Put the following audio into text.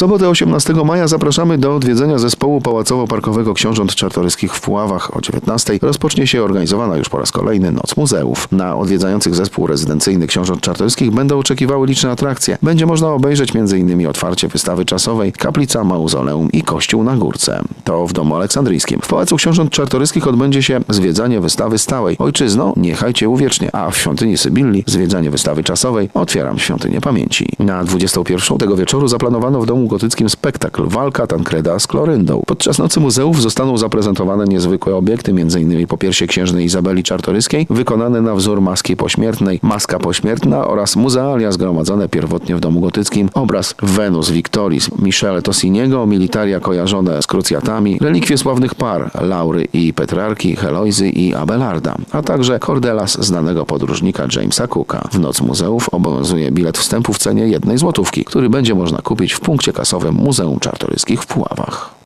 sobotę 18 maja zapraszamy do odwiedzenia zespołu pałacowo-parkowego książąt czartoryskich w Puławach o 19. Rozpocznie się organizowana już po raz kolejny Noc Muzeów. Na odwiedzających zespół rezydencyjny książąt czartoryskich będą oczekiwały liczne atrakcje. Będzie można obejrzeć m.in. otwarcie wystawy czasowej, kaplica, mauzoleum i kościół na górce. To w Domu Aleksandryjskim. W Pałacu Książąt Czartoryskich odbędzie się zwiedzanie wystawy stałej. Ojczyzno, niechaj cię uwiecznie. A w świątyni Sybilli zwiedzanie wystawy czasowej Otwieram świątynię pamięci. Na 21 tego wieczoru zaplanowano w Domu Gotyckim spektakl Walka Tankreda z Kloryndą. Podczas Nocy Muzeów zostaną zaprezentowane niezwykłe obiekty, m.in. popiersie księżnej Izabeli Czartoryskiej, wykonane na wzór maski pośmiertnej, maska pośmiertna oraz muzealia zgromadzone pierwotnie w Domu Gotyckim, obraz Venus Victoris Michele Tossiniego, militaria kojarzone z krucjatami, relikwie sławnych par Laury i Petrarki, Heloizy i Abelarda, a także Cordelas znanego podróżnika Jamesa Cooka. W Noc Muzeów obowiązuje bilet wstępu w cenie jednej złotówki, który będzie można kupić w punkcie kasowym Muzeum Czartoryskich w Puławach.